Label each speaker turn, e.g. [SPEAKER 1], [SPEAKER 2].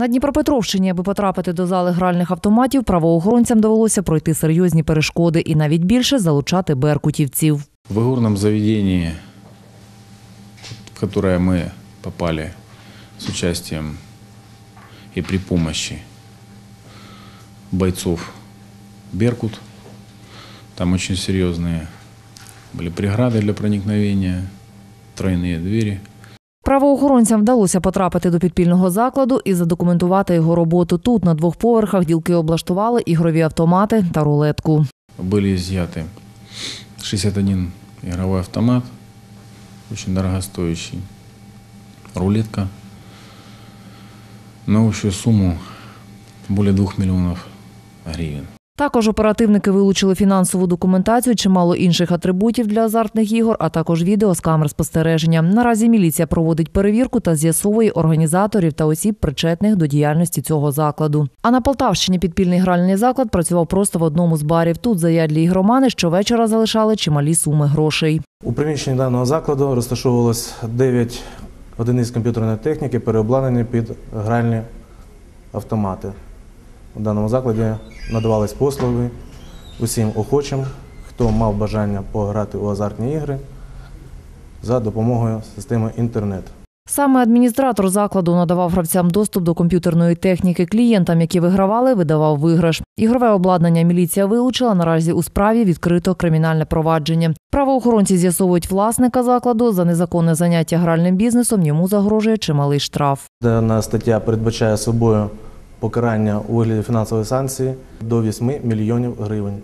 [SPEAKER 1] На Дніпропетровщині, аби потрапити до зали гральних автоматів, правоохоронцям довелося пройти серйозні перешкоди і навіть більше залучати беркутівців.
[SPEAKER 2] В игорном заведении, в которое мы попали с участием и при помощи бойцов «Беркут», там очень серьезные были преграды для проникновения, тройные двери –
[SPEAKER 1] Правоохоронцям вдалося потрапити до підпільного закладу і задокументувати його роботу. Тут на двох поверхах ділки облаштували ігрові автомати та рулетку.
[SPEAKER 2] были изъяты 61 игровой автомат, очень дорогостоящий, рулетка на общую сумму более 2 миллионов гривен.
[SPEAKER 1] Також оперативники вилучили фінансову документацію, чимало інших атрибутів для азартних ігор, а також відео з камер спостереження. Наразі міліція проводить перевірку та з'ясовує організаторів та осіб, причетних до діяльності цього закладу. А на Полтавщині підпільний гральний заклад працював просто в одному з барів. Тут заядлі ігромани щовечора залишали чималі суми грошей.
[SPEAKER 3] У приміщенні даного закладу розташовувалось 9 одиниць комп'ютерної техніки, переобладнані під гральні автомати. У даному закладі надавались послуги усім охочим, хто мав бажання пограти у азартні ігри за допомогою системи інтернет.
[SPEAKER 1] Саме адміністратор закладу надавав гравцям доступ до комп'ютерної техніки. Клієнтам, які вигравали, видавав виграш. Ігрове обладнання міліція вилучила. Наразі у справі відкрито кримінальне провадження. Правоохоронці з'ясовують власника закладу за незаконне заняття гральним бізнесом. Йому загрожує чималий штраф.
[SPEAKER 3] Дана стаття передбачає собою покарання у вигляді фінансової санкції до 8 мільйонів гривень.